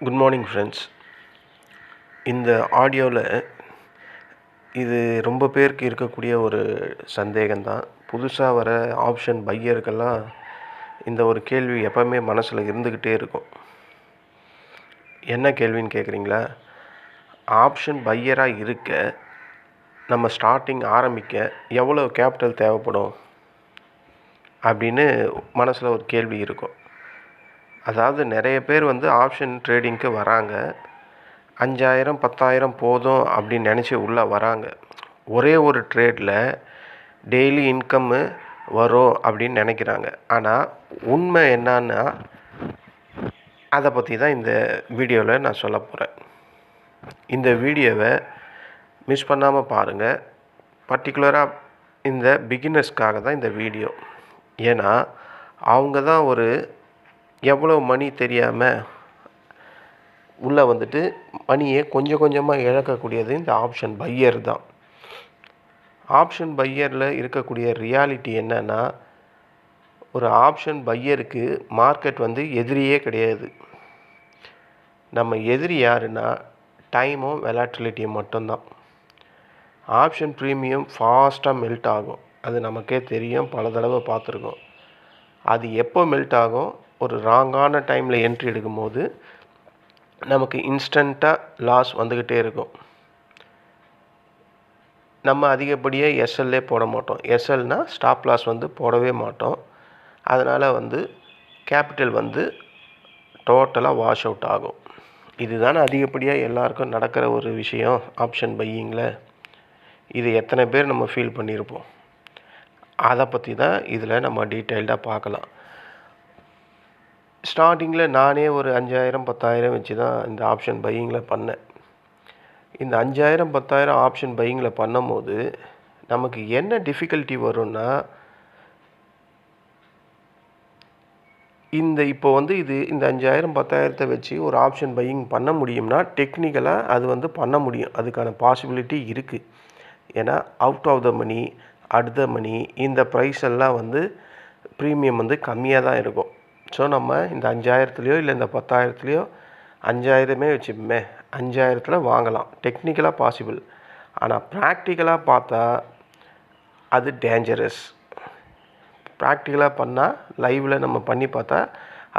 Good morning friends இந்த ஆடியோவில் இது ரொம்ப பேருக்கு இருக்கக்கூடிய ஒரு சந்தேகம்தான். புதுசாக வர ஆப்ஷன் பையருக்கெல்லாம் இந்த ஒரு கேள்வி எப்போவுமே மனசில் இருந்துக்கிட்டே இருக்கும். என்ன கேள்வின்னு கேட்குறீங்களா ஆப்ஷன் பையராக இருக்க நம்ம ஸ்டார்டிங் ஆரம்பிக்க எவ்வளோ கேபிட்டல் தேவைப்படும்? அப்படின்னு மனசில் ஒரு கேள்வி இருக்கும். அதாவது நிறைய பேர் வந்து ஆப்ஷன் ட்ரேடிங்க்கு வராங்க. அஞ்சாயிரம் பத்தாயிரம் போதும் அப்படின்னு நினச்சி உள்ளே வராங்க. ஒரே ஒரு ட்ரேடில் டெய்லி இன்கம்மு வரும் அப்படின்னு நினைக்கிறாங்க. ஆனால் உண்மை என்னன்னா அதை பற்றி தான் இந்த வீடியோவில் நான் சொல்ல போகிறேன் இந்த வீடியோவை மிஸ் பண்ணாமல் பாருங்கள் பர்டிகுலராக இந்த பிகினர்ஸ்க்காக தான் இந்த வீடியோ. ஏன்னா அவங்க தான் ஒரு எவ்வளோ மணி தெரியாமல் உள்ளே வந்துட்டு மணியை கொஞ்சம் கொஞ்சமாக இழக்கக்கூடியது இந்த ஆப்ஷன் பையர் தான். ஆப்ஷன் பையரில் இருக்கக்கூடிய ரியாலிட்டி என்னென்னா ஒரு ஆப்ஷன் பையருக்கு மார்க்கெட் வந்து எதிரியே கிடையாது. நம்ம எதிரி யாருன்னா டைமும் வெலாட்டிலிட்டியும் மட்டும்தான். ஆப்ஷன் ப்ரீமியம் ஃபாஸ்ட்டாக மெல்ட் ஆகும். அது நமக்கே தெரியும் பல தடவை பார்த்துருக்கோம். அது எப்போ மெல்ட் ஆகும்? ஒரு ராங்கான டைமில் என்ட்ரி எடுக்கும்போது நமக்கு இன்ஸ்டண்ட்டாக லாஸ் வந்துக்கிட்டே இருக்கும். நம்ம அதிகப்படியாக எஸ்எல்லே போட மாட்டோம். எஸ்எல்னால் ஸ்டாப் லாஸ் வந்து போடவே மாட்டோம். அதனால் வந்து கேபிட்டல் வந்து டோட்டலாக வாஷ் அவுட் ஆகும். இதுதானே அதிகப்படியாக எல்லாருக்கும் நடக்கிற ஒரு விஷயம் ஆப்ஷன் பையிங்கில் இது எத்தனை பேர் நம்ம ஃபீல் பண்ணியிருப்போம் அதை பற்றி தான் இதில் நம்ம டீட்டெயில்டாக பார்க்கலாம். ஸ்டார்டிங்கில் நானே ஒரு அஞ்சாயிரம் பத்தாயிரம் வச்சு தான் இந்த ஆப்ஷன் பையிங்கில் பண்ணேன். இந்த அஞ்சாயிரம் பத்தாயிரம் ஆப்ஷன் பையிங்கில் பண்ணும்போது நமக்கு என்ன டிஃபிகல்ட்டி வரும்னா இந்த இப்போ வந்து இது இந்த அஞ்சாயிரம் பத்தாயிரத்தை வச்சு ஒரு ஆப்ஷன் பையிங் பண்ண முடியும்னா டெக்னிக்கலாக அது வந்து பண்ண முடியும். அதுக்கான பாசிபிலிட்டி இருக்குது ஏன்னா out of the money at the money இந்த ப்ரைஸ் எல்லாம் வந்து ப்ரீமியம் வந்து கம்மியாக தான் இருக்கும். ஸோ நம்ம இந்த அஞ்சாயிரத்துலேயோ இல்லை இந்த பத்தாயிரத்துலேயோ அஞ்சாயிரமே வச்சுப்போமே. அஞ்சாயிரத்தில் வாங்கலாம். டெக்னிக்கலாக பாசிபிள் ஆனால் ப்ராக்டிக்கலாக பார்த்தா அது டேஞ்சரஸ் ப்ராக்டிக்கலாக பண்ணால் லைவில் நம்ம பண்ணி பார்த்தா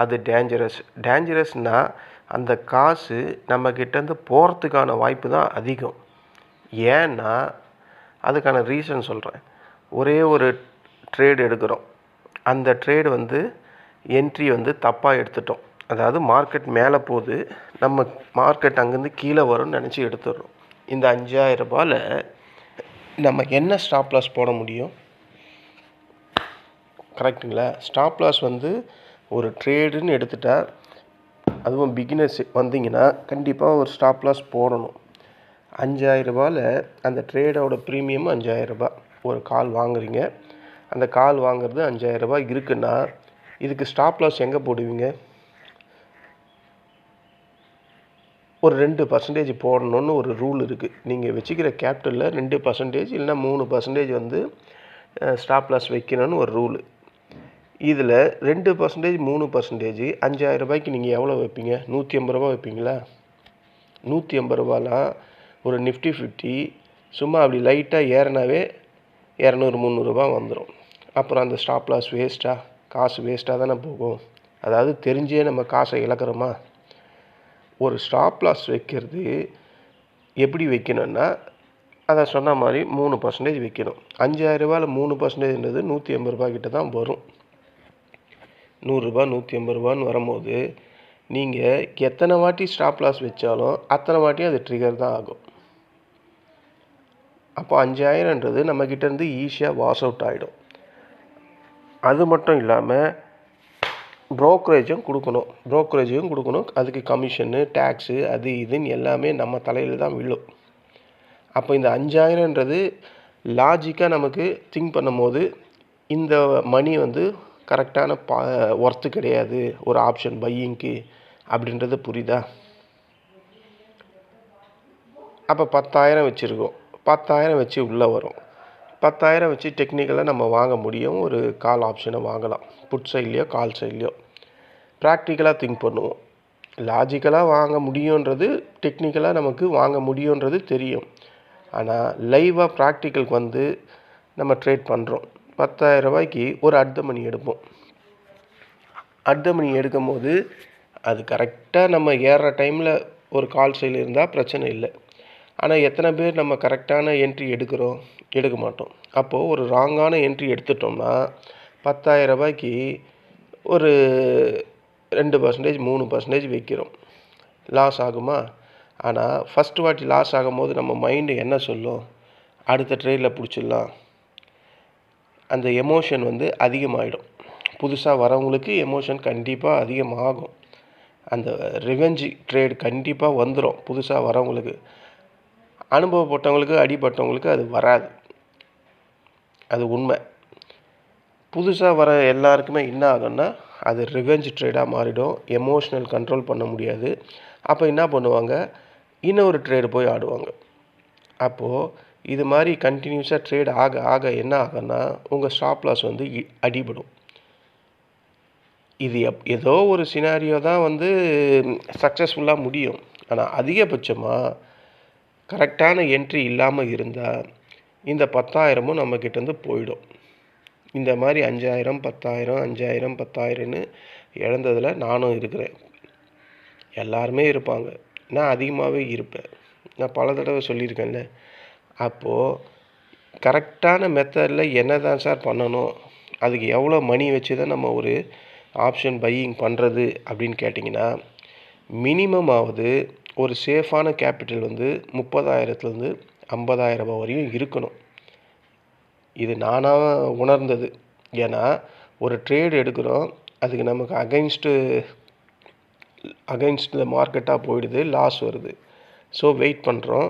அது டேஞ்சரஸ் டேஞ்சரஸ்னால் அந்த காசு நம்மக்கிட்டேருந்து போகிறதுக்கான வாய்ப்பு தான் அதிகம். ஏன்னா அதுக்கான ரீசன் சொல்கிறேன் ஒரே ஒரு ட்ரேடு எடுக்கிறோம். அந்த ட்ரேடு வந்து என்ட்ரி வந்து தப்பாக எடுத்துட்டோம். அதாவது மார்க்கெட் மேலே போகுது நம்ம மார்க்கெட் அங்கேருந்து கீழே வரும்னு நினச்சி எடுத்துடுறோம். இந்த அஞ்சாயிரம் ரூபாயில் நம்ம என்ன ஸ்டாப் லாஸ் போட முடியும்? கரெக்டுங்களா ஸ்டாப் லாஸ் வந்து ஒரு ட்ரேடுன்னு எடுத்துட்டால் அதுவும் பிகினர்ஸ் வந்தீங்கன்னா கண்டிப்பாக ஒரு ஸ்டாப் லாஸ் போடணும். அஞ்சாயிரம் ரூபாயில் அந்த ட்ரேடோட ப்ரீமியம் அஞ்சாயிரம் ரூபாய். ஒரு கால் வாங்குறீங்க. அந்த கால் வாங்குறது அஞ்சாயிரம் ரூபாய் இருக்குன்னா இதுக்கு ஸ்டாப் லாஸ் எங்கே போடுவீங்க? ஒரு ரெண்டு பர்சன்டேஜ் போடணுன்னு ஒரு ரூல் இருக்குது நீங்கள் வச்சுக்கிற கேபிட்டலில் ரெண்டு பர்சன்டேஜ் இல்லைனா மூணு பர்சன்டேஜ் வந்து ஸ்டாப் லாஸ் வைக்கணும்னு ஒரு ரூல் இதில் ரெண்டு பர்சன்டேஜ் மூணு பர்சன்டேஜ் அஞ்சாயிரம் ரூபாய்க்கு நீங்கள் எவ்வளோ வைப்பீங்க? நூற்றி ஐம்பது ரூபா வைப்பீங்களா? நூற்றி ஐம்பது ரூபாலாம் ஒரு நிஃப்டி ஃபிஃப்டி சும்மா அப்படி லைட்டாக ஏறினாவே இரநூறு முந்நூறுரூபா வந்துடும் அப்புறம் அந்த ஸ்டாப் லாஸ் வேஸ்ட்டாக காசு வேஸ்ட்டாக தானே போகும். அதாவது தெரிஞ்சே நம்ம காசை இழக்கிறோமா? ஒரு ஸ்டாப் லாஸ் வைக்கிறது எப்படி வைக்கணும்னா அதை சொன்ன மாதிரி மூணு பர்சன்டேஜ் வைக்கணும். அஞ்சாயிரரூபாவில் மூணு பர்சன்டேஜ்ன்றது நூற்றி ஐம்பது ரூபா கிட்ட தான் வரும். நூறுரூபா நூற்றி ஐம்பது ரூபான்னு வரும்போது நீங்கள் எத்தனை வாட்டி ஸ்டாப் லாஸ் வச்சாலும் அத்தனை வாட்டியும் அது ட்ரிகர் தான் ஆகும். அப்போ அஞ்சாயிரன்றது நம்மக்கிட்டேருந்து ஈஸியாக வாஷ் அவுட் ஆகிடும் அது மட்டும் இல்லாமல் ப்ரோக்கரேஜும் கொடுக்கணும். ப்ரோக்கரேஜும் கொடுக்கணும். அதுக்கு கமிஷனு டேக்ஸு அது இதுன்னு எல்லாமே நம்ம தலையில் தான் விழும். அப்போ இந்த அஞ்சாயிரன்றது லாஜிக்காக நமக்கு திங்க் பண்ணும்போது இந்த மணி வந்து கரெக்டான பா ஒர்த்து கிடையாது. ஒரு ஆப்ஷன் பையிங்க்கு அப்படின்றது புரியுதா? அப்போ பத்தாயிரம் வச்சுருக்கோம். பத்தாயிரம் வச்சு உள்ளே வரும். பத்தாயிரம் வச்சு டெக்னிக்கலாக நம்ம வாங்க முடியும். ஒரு கால் ஆப்ஷனை வாங்கலாம். புட் சைட்லேயோ கால் சைட்லேயோ ப்ராக்டிக்கலாக திங்க் பண்ணுவோம். லாஜிக்கலாக வாங்க முடியுன்றது டெக்னிக்கலாக நமக்கு வாங்க முடியுன்றது தெரியும். ஆனால் லைவாக ப்ராக்டிக்கலுக்கு வந்து நம்ம ட்ரேட் பண்ணுறோம் பத்தாயிரம் ரூபாய்க்கு ஒரு அடுத்த மணி எடுப்போம். அடுத்த மணி எடுக்கும் போது அது கரெக்டாக நம்ம ஏறுற டைமில் ஒரு கால் சைடில் இருந்தால் பிரச்சனை இல்லை. ஆனால் எத்தனை பேர் நம்ம கரெக்டான என்ட்ரி எடுக்கிறோம்? எடுக்க மாட்டோம் அப்போது ஒரு ராங்கான என்ட்ரி எடுத்துட்டோம்னா பத்தாயிரம் ரூபாய்க்கு ஒரு ரெண்டு பர்சன்டேஜ் மூணு பர்சன்டேஜ் வைக்கிறோம். லாஸ் ஆகுமா? ஆனால் ஃபஸ்ட்டு வாட்டி லாஸ் ஆகும்போது நம்ம மைண்டு என்ன சொல்லும்? அடுத்த ட்ரெயினில் பிடிச்சிடலாம். அந்த எமோஷன் வந்து அதிகமாகிடும் புதுசாக வரவங்களுக்கு எமோஷன் கண்டிப்பாக அதிகமாகும். அந்த ரிவெஞ்சு ட்ரேடு கண்டிப்பாக வந்துடும் புதுசாக வரவங்களுக்கு. அனுபவப்பட்டவங்களுக்கு அடிபட்டவங்களுக்கு அது வராது. அது உண்மை. புதுசாக வர எல்லாருக்குமே என்ன ஆகும்னா அது ரிவெஞ்ச் ட்ரேடாக மாறிடும். எமோஷ்னல் கண்ட்ரோல் பண்ண முடியாது. அப்போ என்ன பண்ணுவாங்க? இன்னொரு ட்ரேடு போய் ஆடுவாங்க. அப்போது இது மாதிரி கண்டினியூஸாக ட்ரேட் ஆக ஆக என்ன ஆகும்னா உங்கள் ஸ்டாப் லாஸ் வந்து இ- அடிபடும். இது எப் ஏதோ ஒரு சினாரியோ தான் வந்து சக்ஸஸ்ஃபுல்லாக முடியும். ஆனால் அதிகபட்சமாக கரெக்டான என்ட்ரி இல்லாமல் இருந்தால் இந்த பத்தாயிரமும் நம்மக்கிட்டேருந்து போயிடும். இந்த மாதிரி அஞ்சாயிரம் பத்தாயிரம் அஞ்சாயிரம் பத்தாயிரம்னு இழந்ததில் நானும் இருக்கிறேன். எல்லாருமே இருப்பாங்க. நான் அதிகமாகவே இருப்பேன். நான் பல தடவை சொல்லியிருக்கேன்ல. அப்போது கரெக்டான மெத்தடில் என்ன தான் சார் பண்ணணும்? அதுக்கு எவ்வளோ மணி வச்சு தான் நம்ம ஒரு ஆப்ஷன் பையிங் பண்ணுறது அப்படின்னு கேட்டிங்கன்னா மினிமமாவது ஒரு சேஃபான கேபிட்டல் வந்து முப்பதாயிரத்துலேருந்து ஐம்பதாயிரம் ரூபாய் வரையும் இருக்கணும். இது நானாக உணர்ந்தது. ஏன்னா ஒரு ட்ரேட் எடுக்கிறோம் அதுக்கு நமக்கு அகைன்ஸ்ட்டு அகைன்ஸ்ட் த மார்க்கெட்டாக போயிடுது லாஸ் வருது. ஸோ வெயிட் பண்ணுறோம்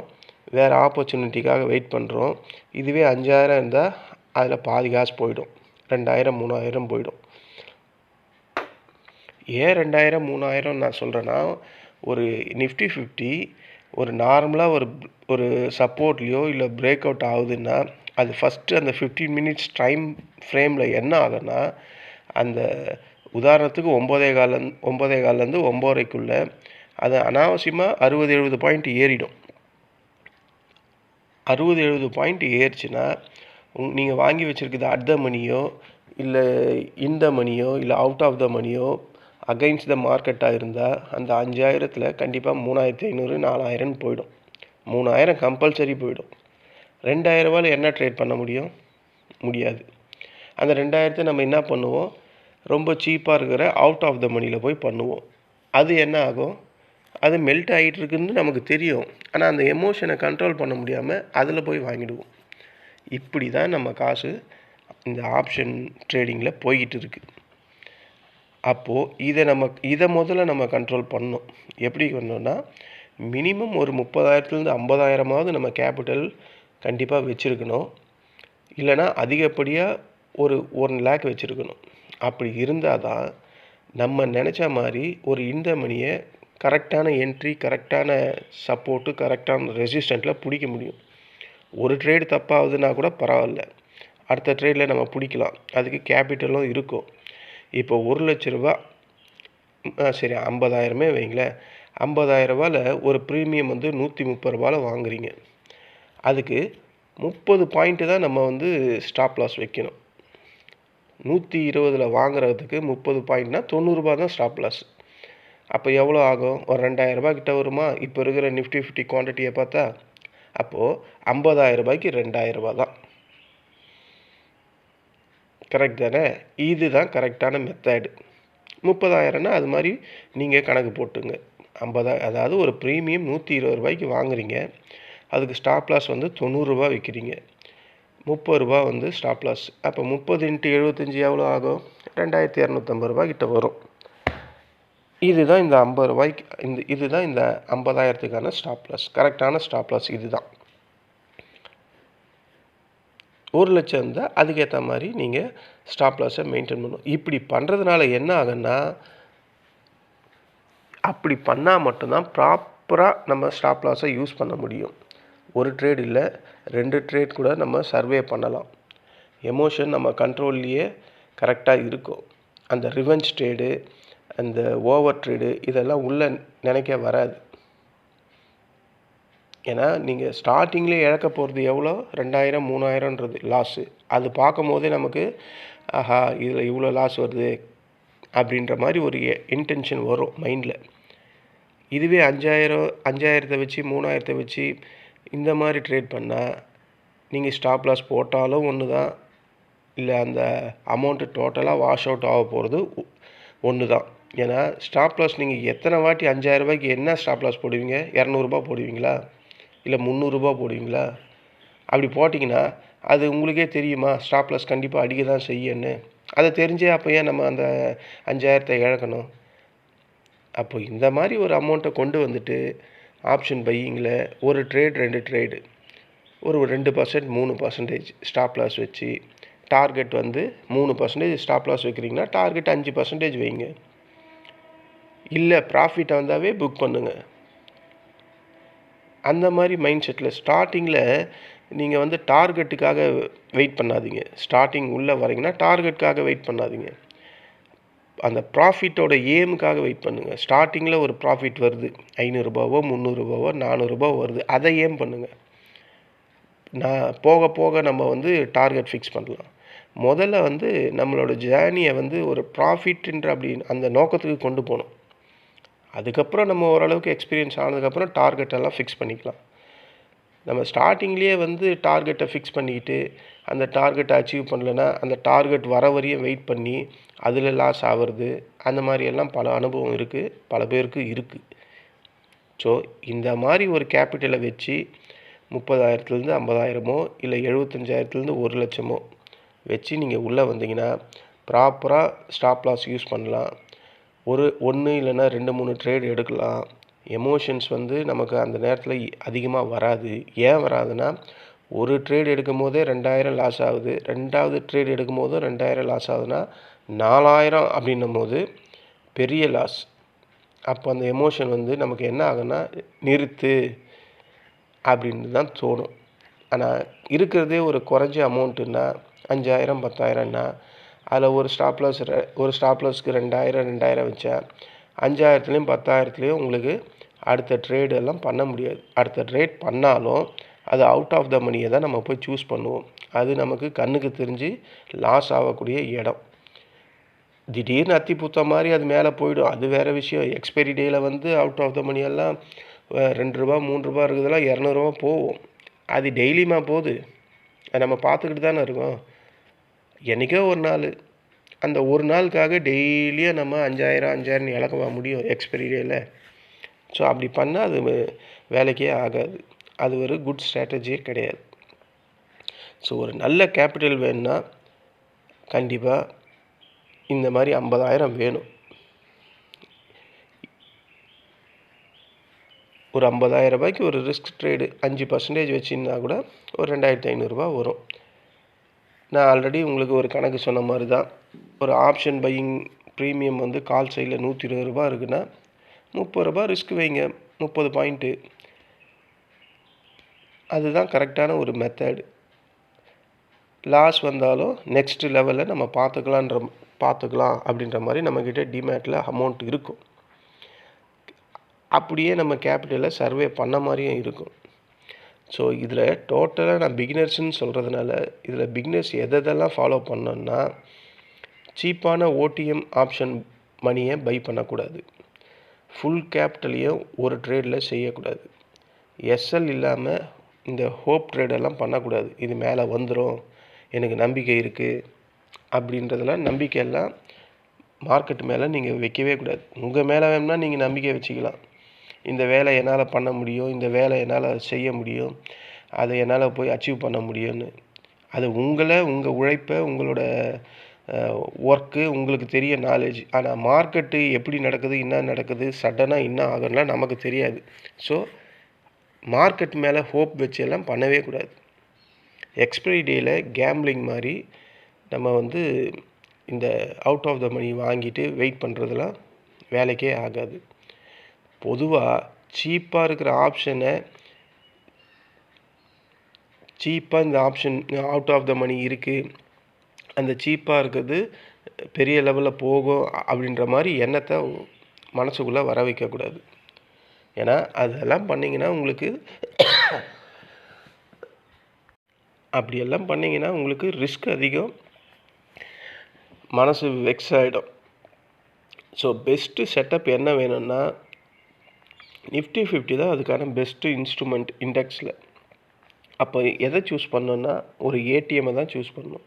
வேறு ஆப்பர்ச்சுனிட்டிக்காக வெயிட் பண்ணுறோம் இதுவே அஞ்சாயிரம் இருந்தால் அதில் பாதி காசு போயிடும். ரெண்டாயிரம் மூணாயிரம் போயிடும். ஏன் ரெண்டாயிரம் மூணாயிரம் நான் சொல்கிறேன்னா ஒரு நிஃப்டி ஃபிஃப்டி ஒரு நார்மலாக ஒரு ஒரு சப்போர்ட்லேயோ இல்லை பிரேக் அவுட் ஆகுதுன்னா அது ஃபஸ்ட்டு அந்த ஃபிஃப்டீன் மினிட்ஸ் டைம் ஃப்ரேமில் என்ன ஆகும்னா அந்த உதாரணத்துக்கு ஒம்போதே கால ஒம்போதே காலேருந்து ஒம்போதரைக்குள்ளே அது அனாவசியமாக அறுபது எழுபது பாயிண்ட் ஏறிடும். அறுபது எழுபது பாயிண்ட் ஏறிச்சுன்னா உங் நீங்கள் வாங்கி வச்சுருக்குது அட் த மணியோ இல்லை இந்த மணியோ இல்லை அவுட் ஆஃப் த மணியோ அகைன்ஸ்ட் த மார்க்கெட்டாக இருந்தால் அந்த அஞ்சாயிரத்தில் கண்டிப்பாக மூணாயிரத்தி ஐநூறு நாலாயிரம்னு போயிடும். மூணாயிரம் கம்பல்சரி போயிடும். ரெண்டாயிரரூபாயில் என்ன ட்ரேட் பண்ண முடியும்? முடியாது. அந்த ரெண்டாயிரத்தை நம்ம என்ன பண்ணுவோம்? ரொம்ப சீப்பாக இருக்கிற அவுட் ஆஃப் த மணியில் போய் பண்ணுவோம். அது என்ன ஆகும்? அது மெல்ட் ஆகிட்டு இருக்குன்னு நமக்கு தெரியும். ஆனால் அந்த எமோஷனை கண்ட்ரோல் பண்ண முடியாமல் அதில் போய் வாங்கிடுவோம். இப்படி தான் நம்ம காசு இந்த ஆப்ஷன் ட்ரேடிங்கில் போய்கிட்டு இருக்குது அப்போது இதை நம்ம இதை முதல்ல நம்ம கண்ட்ரோல் பண்ணணும். எப்படி பண்ணோம்னா மினிமம் ஒரு முப்பதாயிரத்துலேருந்து ஐம்பதாயிரமாவது நம்ம கேபிட்டல் கண்டிப்பாக வச்சுருக்கணும். இல்லைன்னா அதிகப்படியாக ஒரு ஒன் லேக் வச்சுருக்கணும். அப்படி இருந்தால் தான் நம்ம நினச்ச மாதிரி ஒரு இந்த மணியை கரெக்டான என்ட்ரி கரெக்டான சப்போர்ட்டு கரெக்டான ரெசிஸ்டண்ட்டில் பிடிக்க முடியும். ஒரு ட்ரேடு தப்பாகுதுன்னா கூட பரவாயில்ல. அடுத்த ட்ரேடில் நம்ம பிடிக்கலாம். அதுக்கு கேபிட்டலும் இருக்கும். இப்போ ஒரு லட்ச ரூபா ஆ, சரி ஐம்பதாயிரமே வைங்களேன் ஐம்பதாயிரம் ரூபாயில் ஒரு ப்ரீமியம் வந்து நூற்றி முப்பது ரூபாயில் வாங்குறீங்க. அதுக்கு முப்பது பாயிண்ட்டு தான் நம்ம வந்து ஸ்டாப் லாஸ் வைக்கணும். நூற்றி இருபதில் வாங்குறதுக்கு முப்பது பாயிண்ட்னா தொண்ணூறுரூபா தான் ஸ்டாப் லாஸ் அப்போ எவ்வளோ ஆகும்? ஒரு ரெண்டாயிரரூபா கிட்ட வருமா? இப்போ இருக்கிற நிஃப்டி ஃபிஃப்டி குவான்டிட்டியை பார்த்தா அப்போது ஐம்பதாயிரம் ரூபாய்க்கு ரெண்டாயிரம் தான். கரெக்ட் தானே? இதுதான் கரெக்டான மெத்தேடு முப்பதாயிரம்னா அது மாதிரி நீங்கள் கணக்கு போட்டுங்க. ஐம்பதா அதாவது ஒரு ப்ரீமியம் நூற்றி இருபது ரூபாய்க்கு வாங்குறீங்க. அதுக்கு ஸ்டாப் லாஸ் வந்து தொண்ணூறுரூவா விற்கிறீங்க முப்பது ரூபா வந்து ஸ்டாப் லாஸ் அப்போ முப்பது இன்ட்டு எழுபத்தஞ்சி எவ்வளோ ஆகும்? ரெண்டாயிரத்தி இரநூத்தம்பது ரூபா கிட்ட வரும். இதுதான் இந்த ஐம்பது ரூபாய்க்கு இந்த இதுதான் இந்த ஐம்பதாயிரத்துக்கான ஸ்டாப் லாஸ் கரெக்டான ஸ்டாப் லாஸ் இதுதான். ஒரு லட்சம் இருந்தால் அதுக்கேற்ற மாதிரி நீங்கள் ஸ்டாப் லாஸை மெயின்டைன் பண்ணணும். இப்படி பண்ணுறதுனால என்ன ஆகுன்னா அப்படி பண்ணால் மட்டும்தான் ப்ராப்பராக நம்ம ஸ்டாப் லாஸை யூஸ் பண்ண முடியும். ஒரு ட்ரேட் இல்லை ரெண்டு ட்ரேட் கூட நம்ம சர்வே பண்ணலாம். எமோஷன் நம்ம கண்ட்ரோல்லையே கரெக்டாக இருக்கும். அந்த ரிவெஞ்ச் ட்ரேடு அந்த ஓவர் ட்ரேடு இதெல்லாம் உள்ளே நினைக்க வராது. ஏன்னா நீங்கள் ஸ்டார்டிங்லேயே இழக்க போகிறது எவ்வளோ? ரெண்டாயிரம் மூணாயிரம்ன்றது லாஸு அது பார்க்கும் போதே நமக்கு ஆஹா இதில் இவ்வளோ லாஸ் வருது அப்படின்ற மாதிரி ஒரு இன்டென்ஷன் வரும் மைண்டில் இதுவே அஞ்சாயிரம் அஞ்சாயிரத்தை வச்சு மூணாயிரத்தை வச்சு இந்த மாதிரி ட்ரேட் பண்ணால் நீங்கள் ஸ்டாப் லாஸ் போட்டாலும் ஒன்று தான் இல்லை அந்த அமௌண்ட்டு டோட்டலாக வாஷ் அவுட் ஆக போகிறது ஒன்று தான் ஏன்னா ஸ்டாப் லாஸ் நீங்கள் எத்தனை வாட்டி அஞ்சாயிரரூபாய்க்கு என்ன ஸ்டாப் லாஸ் போடுவீங்க? இரநூறுபா போடுவீங்களா? இல்லை முந்நூறுரூபா போடுவீங்களா? அப்படி போட்டிங்கன்னா அது உங்களுக்கே தெரியுமா? ஸ்டாப் லாஸ் கண்டிப்பாக அடிக்க தான் செய்யன்னு அதை தெரிஞ்சே அப்போ ஏன் நம்ம அந்த அஞ்சாயிரத்தை இழக்கணும்? அப்போ இந்த மாதிரி ஒரு அமௌண்ட்டை கொண்டு வந்துட்டு ஆப்ஷன் பையிங்கில் ஒரு ட்ரேட் ரெண்டு ட்ரேடு ஒரு ரெண்டு பர்சன்ட் மூணு பர்சன்டேஜ் ஸ்டாப் லாஸ் வச்சு டார்கெட் வந்து மூணு பர்சன்டேஜ் ஸ்டாப் லாஸ் வைக்கிறீங்கன்னா டார்கெட் அஞ்சு பர்சன்டேஜ் வைங்க. இல்லை ப்ராஃபிட் வந்தாவே புக் பண்ணுங்கள் அந்த மாதிரி மைண்ட் செட்டில் ஸ்டார்டிங்கில் நீங்கள் வந்து டார்கெட்டுக்காக வெயிட் பண்ணாதீங்க. ஸ்டார்டிங் உள்ளே வரீங்கன்னா டார்கெட்டுக்காக வெயிட் பண்ணாதீங்க. அந்த ப்ராஃபிட்டோட ஏமுக்காக வெயிட் பண்ணுங்கள் ஸ்டார்டிங்கில் ஒரு ப்ராஃபிட் வருது. ஐநூறுரூபாவோ முந்நூறுரூபாவோ நானூறுரூபாவோ வருது. அதை ஏம் பண்ணுங்கள் நான் போக போக நம்ம வந்து டார்கெட் ஃபிக்ஸ் பண்ணலாம். முதல்ல வந்து நம்மளோட ஜேர்னியை வந்து ஒரு ப்ராஃபிட்ன்ற அப்படி அந்த நோக்கத்துக்கு கொண்டு போகணும். அதுக்கப்புறம் நம்ம ஓரளவுக்கு எக்ஸ்பீரியன்ஸ் ஆனதுக்கப்புறம் டார்கெட் எல்லாம் ஃபிக்ஸ் பண்ணிக்கலாம். நம்ம ஸ்டார்டிங்லேயே வந்து டார்கெட்டை ஃபிக்ஸ் பண்ணிக்கிட்டு அந்த டார்கெட்டை அச்சீவ் பண்ணலைன்னா அந்த டார்கெட் வர வரையும் வெயிட் பண்ணி அதில் லாஸ் ஆகிறது அந்த மாதிரி எல்லாம் பல அனுபவம் இருக்குது பல பேருக்கு இருக்குது ஸோ இந்த மாதிரி ஒரு கேபிட்டலை வச்சு முப்பதாயிரத்துலேருந்து ஐம்பதாயிரமோ இல்லை எழுபத்தஞ்சாயிரத்துலேருந்து ஒரு லட்சமோ வச்சு நீங்கள் உள்ளே வந்தீங்கன்னா ப்ராப்பராக ஸ்டாப் லாஸ் யூஸ் பண்ணலாம். ஒரு ஒன்று இல்லைன்னா ரெண்டு மூணு ட்ரேட் எடுக்கலாம். எமோஷன்ஸ் வந்து நமக்கு அந்த நேரத்தில் அதிகமாக வராது. ஏன் வராதுன்னா ஒரு ட்ரேட் எடுக்கும் போதே ரெண்டாயிரம் லாஸ் ஆகுது. ரெண்டாவது ட்ரேட் எடுக்கும் போதும் ரெண்டாயிரம் லாஸ் ஆகுதுன்னா நாலாயிரம் அப்படின்னும் போது பெரிய லாஸ் அப்போ அந்த எமோஷன் வந்து நமக்கு என்ன ஆகுன்னா நிறுத்து அப்படின்னு தான் தோணும். ஆனால் இருக்கிறதே ஒரு குறைஞ்ச அமௌண்ட்டுன்னா அஞ்சாயிரம் பத்தாயிரம்னா அதில் ஒரு ஸ்டாப் லாஸ் ஒரு ஸ்டாப் லாஸ்க்கு ரெண்டாயிரம் ரெண்டாயிரம் வச்சேன் அஞ்சாயிரத்துலேயும் பத்தாயிரத்துலேயும் உங்களுக்கு அடுத்த ட்ரேடு எல்லாம் பண்ண முடியாது. அடுத்த ட்ரேட் பண்ணாலும் அது அவுட் ஆஃப் த மணியை தான் நம்ம போய் சூஸ் பண்ணுவோம். அது நமக்கு கண்ணுக்கு தெரிஞ்சு லாஸ் ஆகக்கூடிய இடம். திடீர்னு அத்தி பூத்த மாதிரி அது மேலே போயிடும். அது வேறு விஷயம். எக்ஸ்பைரி டேயில் வந்து அவுட் ஆஃப் த மணியெல்லாம் ரெண்டு ரூபா மூணு ரூபா இருக்குதெல்லாம் இரநூறுவா போகும். அது டெய்லியுமா போகுது. அது நம்ம பார்த்துக்கிட்டு தானே இருக்கோம். என்றைக்கோ ஒரு நாள். அந்த ஒரு நாளுக்காக டெய்லியும் நம்ம அஞ்சாயிரம் அஞ்சாயிரம் இழக்கவா முடியும் எக்ஸ்பைரி டேயில் ஸோ அப்படி பண்ணால் அது வேலைக்கே ஆகாது. அது ஒரு குட் ஸ்ட்ராட்டஜியே கிடையாது. ஸோ ஒரு நல்ல கேபிட்டல் வேணும்னா கண்டிப்பாக இந்த மாதிரி ஐம்பதாயிரம் வேணும். ஒரு ஐம்பதாயிரம் ரூபாய்க்கு ஒரு ரிஸ்க் ட்ரேடு அஞ்சு பர்சன்டேஜ் வச்சுருந்தா கூட ஒரு ரெண்டாயிரத்தி ஐநூறுரூவா வரும். நான் ஆல்ரெடி உங்களுக்கு ஒரு கணக்கு சொன்ன மாதிரி தான் ஒரு ஆப்ஷன் பையிங் ப்ரீமியம் வந்து கால் சைடில் நூற்றி இருபது ரூபா இருக்குன்னா முப்பது ரூபா ரிஸ்க் வைங்க. முப்பது பாயிண்ட்டு அதுதான் கரெக்டான ஒரு மெத்தட் லாஸ் வந்தாலும் நெக்ஸ்ட் லெவலில் நம்ம பார்த்துக்கலான்ற பார்த்துக்கலாம் அப்படின்ற மாதிரி நம்மக்கிட்ட டிமேட்டில் அமௌண்ட் இருக்கும். அப்படியே நம்ம கேபிட்டலை சர்வே பண்ண மாதிரியும் இருக்கும். ஸோ இதில் டோட்டலாக நான் பிகினர்ஸ்ன்னு சொல்கிறதுனால இதில் பிகினர்ஸ் எதெல்லாம் ஃபாலோ பண்ணோன்னா சீப்பான ஓடிஎம் ஆப்ஷன் மணியை பை பண்ணக்கூடாது. ஃபுல் கேபிட்டலையும் ஒரு ட்ரேடில் செய்யக்கூடாது. எஸ்எல் இல்லாமல் இந்த ஹோப் ட்ரேடெல்லாம் பண்ணக்கூடாது. இது மேலே வந்துடும் எனக்கு நம்பிக்கை இருக்குது அப்படின்றதெல்லாம் நம்பிக்கையெல்லாம் மார்க்கெட் மேலே நீங்கள் வைக்கவே கூடாது. உங்கள் மேலே வேணும்னா நீங்கள் நம்பிக்கை வச்சுக்கலாம். இந்த வேலை என்னால் பண்ண முடியும் இந்த வேலை என்னால் செய்ய முடியும் அதை என்னால் போய் அச்சீவ் பண்ண முடியும்னு. அது உங்களை உங்கள் உழைப்பை உங்களோட ஒர்க்கு உங்களுக்கு தெரிய நாலேஜ் ஆனால் மார்க்கெட்டு எப்படி நடக்குது என்ன நடக்குது சடனாக என்ன ஆகும்லாம் நமக்கு தெரியாது. ஸோ மார்க்கெட் மேலே ஹோப் வச்சு எல்லாம் பண்ணவே கூடாது. எக்ஸ்பைரி டேயில் கேம்லிங் மாதிரி நம்ம வந்து இந்த அவுட் ஆஃப் த மணி வாங்கிட்டு வெயிட் பண்ணுறதுலாம் வேலைக்கே ஆகாது. பொதுவாக சீப்பாக இருக்கிற ஆப்ஷனை சீப்பாக இந்த option out of the money இருக்குது அந்த சீப்பாக இருக்கிறது பெரிய லெவலில் போகும் அப்படின்ற மாதிரி எண்ணத்தை மனசுக்குள்ளே வர வைக்கக்கூடாது. ஏன்னா அதெல்லாம் பண்ணிங்கன்னா உங்களுக்கு அப்படியெல்லாம் பண்ணிங்கன்னா உங்களுக்கு ரிஸ்க் அதிகம். மனசு வெக்ஸ் ஆகிடும் ஸோ பெஸ்ட்டு செட்டப் என்ன வேணும்னா நிஃப்டி ஃபிஃப்டி தான் அதுக்கான பெஸ்ட்டு இன்ஸ்ட்ருமெண்ட் இண்டெக்ஸில் அப்போ எதை சூஸ் பண்ணோன்னா ஒரு ஏடிஎம்மை தான் சூஸ் பண்ணணும்.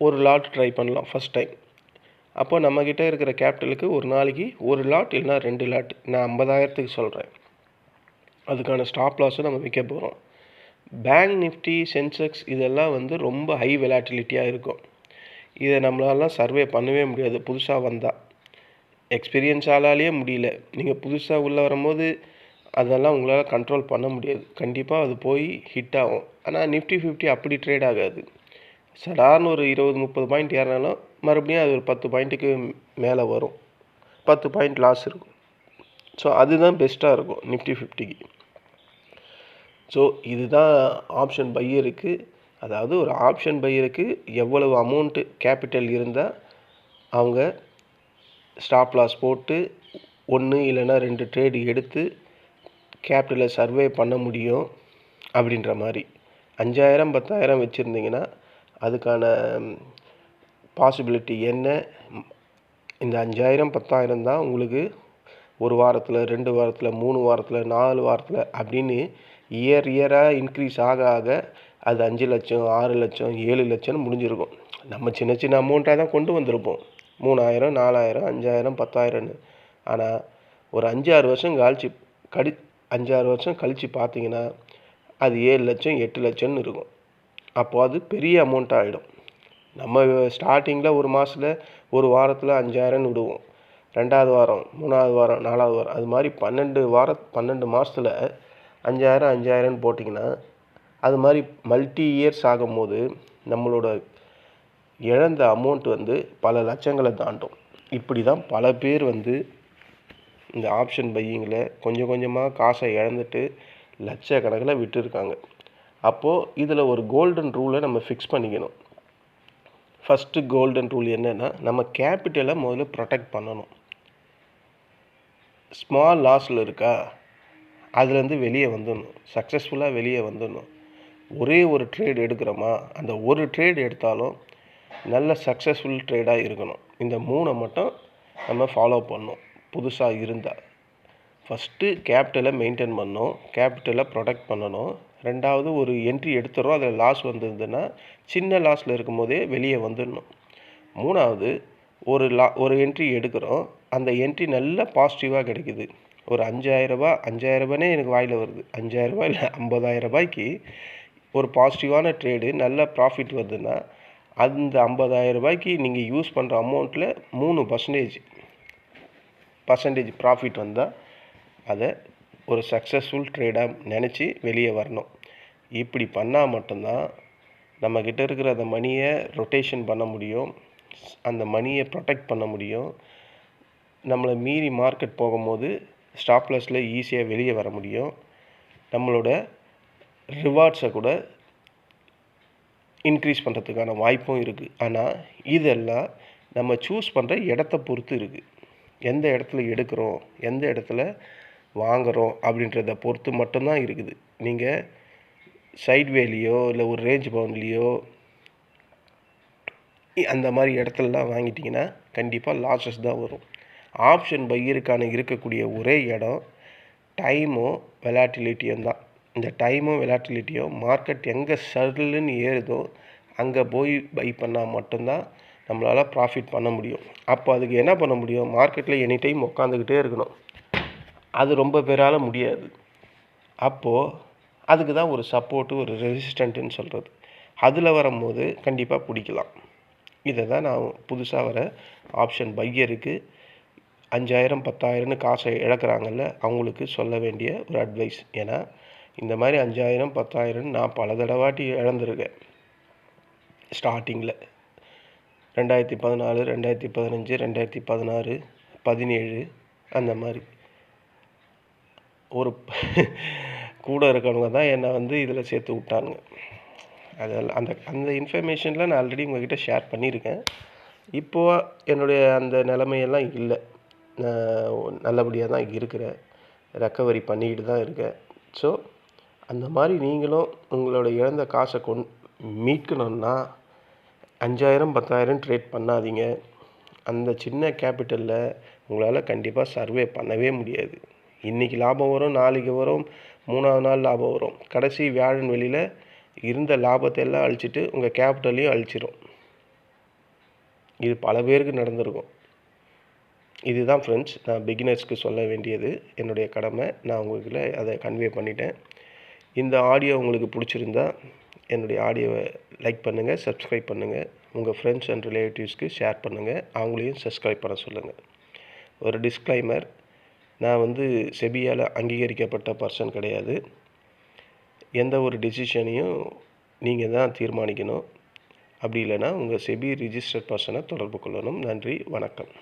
ஒரு லாட் ட்ரை பண்ணலாம் ஃபஸ்ட் டைம் அப்போ நம்மக்கிட்ட இருக்கிற கேபிட்டலுக்கு ஒரு நாளைக்கு ஒரு லாட் இல்லைனா ரெண்டு லாட் நான் ஐம்பதாயிரத்துக்கு சொல்கிறேன் அதுக்கான ஸ்டாப் லாஸும் நம்ம விற்க போகிறோம் பேங்க் நிஃப்டி சென்செக்ஸ் இதெல்லாம் வந்து ரொம்ப ஹை வெலாட்டிலிட்டியாக இருக்கும். இதை நம்மளாலாம் சர்வே பண்ணவே முடியாது. புதுசாக வந்தால் எக்ஸ்பீரியன்ஸ் ஆளாலேயே முடியல. நீங்கள் புதுசாக உள்ளே வரும்போது அதெல்லாம் உங்களால் கண்ட்ரோல் பண்ண முடியாது. கண்டிப்பாக அது போய் ஹிட் ஆகும். ஆனால் நிஃப்டி ஃபிஃப்டி அப்படி ட்ரேட் ஆகாது. சடார்னு ஒரு இருபது முப்பது பாயிண்ட் ஏறினாலும் மறுபடியும் அது ஒரு பத்து பாயிண்ட்டுக்கு மேலே வரும். பத்து பாயிண்ட் லாஸ் இருக்கும். ஸோ அதுதான் பெஸ்ட்டாக இருக்கும் நிஃப்டி ஃபிஃப்டிக்கு ஸோ இதுதான் ஆப்ஷன் பையருக்கு அதாவது ஒரு ஆப்ஷன் பையருக்கு எவ்வளவு அமௌண்ட்டு கேபிட்டல் இருந்தால் அவங்க ஸ்டாப் லாஸ் போட்டு ஒன்று இல்லைன்னா ரெண்டு ட்ரேடு எடுத்து கேபிட்டலை சர்வே பண்ண முடியும் அப்படின்ற மாதிரி. அஞ்சாயிரம் பத்தாயிரம் வச்சுருந்தீங்கன்னா அதுக்கான பாசிபிலிட்டி என்ன? இந்த அஞ்சாயிரம் பத்தாயிரம் தான் உங்களுக்கு ஒரு வாரத்தில் ரெண்டு வாரத்தில் மூணு வாரத்தில் நாலு வாரத்தில் அப்படின்னு இயர் இயராக இன்க்ரீஸ் ஆக ஆக அது அஞ்சு லட்சம் ஆறு லட்சம் ஏழு லட்சம்னு முடிஞ்சிருக்கும். நம்ம சின்ன சின்ன அமௌண்ட்டாக தான் கொண்டு வந்திருப்போம். மூணாயிரம் நாலாயிரம் அஞ்சாயிரம் பத்தாயிரம்னு. ஆனால் ஒரு அஞ்சாறு வருஷம் கழிச்சு கடி அஞ்சாறு வருஷம் கழித்து பார்த்தீங்கன்னா அது ஏழு லட்சம் எட்டு லட்சம்னு இருக்கும். அப்போ அது பெரிய அமௌண்ட் ஆகிடும் நம்ம ஸ்டார்டிங்கில் ஒரு மாதத்தில் ஒரு வாரத்தில் அஞ்சாயிரம்னு விடுவோம். ரெண்டாவது வாரம் மூணாவது வாரம் நாலாவது வாரம் அது மாதிரி பன்னெண்டு வார பன்னெண்டு மாதத்தில் அஞ்சாயிரம் அஞ்சாயிரம்னு போட்டிங்கன்னா அது மாதிரி மல்டி இயர்ஸ் ஆகும்போது நம்மளோட இழந்த அமௌண்ட் வந்து பல லட்சங்களை தாண்டும். இப்படி தான் பல பேர் வந்து இந்த ஆப்ஷன் பையிங்கில் கொஞ்சம் கொஞ்சமாக காசை இழந்துட்டு லட்சக்கணக்கில் விட்டுருக்காங்க. அப்போது இதில் ஒரு கோல்டன் ரூலை நம்ம ஃபிக்ஸ் பண்ணிக்கணும். ஃபஸ்ட்டு கோல்டன் ரூல் என்னென்னா நம்ம கேபிட்டலை முதல்ல ப்ரொடெக்ட் பண்ணணும். ஸ்மால் லாஸில் இருக்கா? அதுலேருந்து வெளியே வந்துடணும். சக்ஸஸ்ஃபுல்லாக வெளியே வந்துடணும். ஒரே ஒரு ட்ரேட் எடுக்கிறோமா? அந்த ஒரு ட்ரேட் எடுத்தாலும் நல்ல சக்ஸஸ்ஃபுல் ட்ரேடாக இருக்கணும். இந்த மூணை மட்டும் நம்ம ஃபாலோ பண்ணணும். புதுசாக இருந்தால் ஃபஸ்ட்டு கேபிட்டலை மெயின்டைன் பண்ணணும். கேபிட்டலை ப்ரொடெக்ட் பண்ணணும். ரெண்டாவது ஒரு என்ட்ரி எடுத்துகிறோம் அதில் லாஸ் வந்ததுன்னா சின்ன லாஸில் இருக்கும்போதே வெளியே வந்துடணும். மூணாவது ஒரு லா ஒரு என்ட்ரி எடுக்கிறோம். அந்த என்ட்ரி நல்ல பாசிட்டிவாக கிடைக்குது. ஒரு அஞ்சாயிரரூபா அஞ்சாயிரரூபானே எனக்கு வாயில் வருது. அஞ்சாயிரரூபா இல்லை ஐம்பதாயிரம் ரூபாய்க்கு ஒரு பாசிட்டிவான ட்ரேடு நல்ல ப்ராஃபிட் வருதுன்னா அந்த ஐம்பதாயிரம் ரூபாய்க்கு நீங்கள் யூஸ் பண்ணுற அமௌண்ட்டில் மூணு பர்சன்டேஜ் பர்சன்டேஜ் ப்ராஃபிட் வந்தால் அதை ஒரு சக்ஸஸ்ஃபுல் ட்ரேடாக நினச்சி வெளியே வரணும். இப்படி பண்ணால் மட்டும்தான் நம்மக்கிட்ட இருக்கிற அந்த மணியை ரொட்டேஷன் பண்ண முடியும் அந்த மணியை ப்ரொடெக்ட் பண்ண முடியும். நம்மளை மீறி மார்க்கெட் போகும்போது ஸ்டாப்லஸில் ஈஸியாக வெளியே வர முடியும். நம்மளோட ரிவார்ட்ஸை கூட இன்க்ரீஸ் பண்ணுறதுக்கான வாய்ப்பும் இருக்குது ஆனால் இதெல்லாம் நம்ம சூஸ் பண்ணுற இடத்த பொறுத்து இருக்குது எந்த இடத்துல எடுக்கிறோம் எந்த இடத்துல வாங்குகிறோம் அப்படின்றத பொறுத்து மட்டும்தான் இருக்குது. நீங்கள் சைட்வேலியோ இல்லை ஒரு ரேஞ்ச் பவுண்ட்லேயோ அந்த மாதிரி இடத்துலலாம் வாங்கிட்டிங்கன்னா கண்டிப்பாக லாஸஸ் தான் வரும். ஆப்ஷன் பையருக்கான இருக்கக்கூடிய ஒரே இடம் டைமும் வெலாட்டிலிட்டியும் தான். இந்த டைமும் வெலாட்டிலிட்டியும் மார்க்கெட் எங்கே சர்லுன்னு ஏறுதோ அங்கே போய் பை பண்ணால் மட்டும்தான் நம்மளால் ப்ராஃபிட் பண்ண முடியும். அப்போ அதுக்கு என்ன பண்ண முடியும்? மார்க்கெட்டில் எனி டைம் உட்காந்துக்கிட்டே இருக்கணும். அது ரொம்ப பேரால் முடியாது. அப்போது அதுக்கு தான் ஒரு சப்போர்ட்டு ஒரு ரெசிஸ்டண்ட்டுன்னு சொல்கிறது அதில் வரும்போது கண்டிப்பாக பிடிக்கலாம். இதை தான் நான் புதுசாக வர ஆப்ஷன் பையருக்கு அஞ்சாயிரம் பத்தாயிரம்னு காசை இழக்கிறாங்கல்ல அவங்களுக்கு சொல்ல வேண்டிய ஒரு அட்வைஸ் ஏன்னா இந்த மாதிரி அஞ்சாயிரம் பத்தாயிரம் நான் பல தடவாட்டி இழந்திருக்கேன். ஸ்டார்டிங்கில். ரெண்டாயிரத்தி பதினாலு ரெண்டாயிரத்தி பதினஞ்சு ரெண்டாயிரத்தி பதினாறு பதினேழு அந்த மாதிரி. ஒரு கூட இருக்கவங்க தான் என்னை வந்து இதில் சேர்த்து விட்டாங்க. அதில் அந்த அந்த இன்ஃபர்மேஷனில் நான் ஆல்ரெடி உங்ககிட்ட ஷேர் பண்ணியிருக்கேன். இப்போது என்னுடைய அந்த நிலைமையெல்லாம் இல்லை. நான் நல்லபடியாக தான் இருக்கிறேன். ரெக்கவரி பண்ணிக்கிட்டு தான் இருக்கேன். ஸோ அந்த மாதிரி நீங்களும் உங்களோட இழந்த காசை கொண் மீட்கணுன்னா அஞ்சாயிரம் பத்தாயிரம் ட்ரேட் பண்ணாதீங்க. அந்த சின்ன கேபிட்டலில் உங்களால் கண்டிப்பாக சர்வே பண்ணவே முடியாது. இன்றைக்கி லாபம் வரும் நாளைக்கு வரும் மூணாவது நாள் லாபம் வரும். கடைசி வியாழன் வெளியில் இருந்த லாபத்தை எல்லாம் அழிச்சிட்டு உங்கள் கேபிட்டலையும் அழிச்சிரும். இது பல பேருக்கு நடந்திருக்கும். இதுதான் ஃப்ரெண்ட்ஸ் நான் பிகினர்ஸ்க்கு சொல்ல வேண்டியது. என்னுடைய கடமை. நான் உங்களுக்குள்ள அதை கன்வே பண்ணிட்டேன். இந்த ஆடியோ உங்களுக்கு பிடிச்சிருந்தா என்னுடைய ஆடியோவை லைக் பண்ணுங்கள் சப்ஸ்கிரைப் பண்ணுங்கள் உங்கள் ஃப்ரெண்ட்ஸ் அண்ட் ரிலேட்டிவ்ஸ்க்கு ஷேர் பண்ணுங்கள் அவங்களையும் சப்ஸ்கிரைப் பண்ண சொல்லுங்கள் ஒரு டிஸ்க்ளைமர் நான் வந்து செபியால் அங்கீகரிக்கப்பட்ட பர்சன் கிடையாது. எந்த ஒரு டிசிஷனையும் நீங்கள் தான் தீர்மானிக்கணும். அப்படி இல்லைன்னா உங்கள் செபி ரிஜிஸ்டர்ட் பர்சனை தொடர்பு கொள்ளணும். நன்றி வணக்கம்.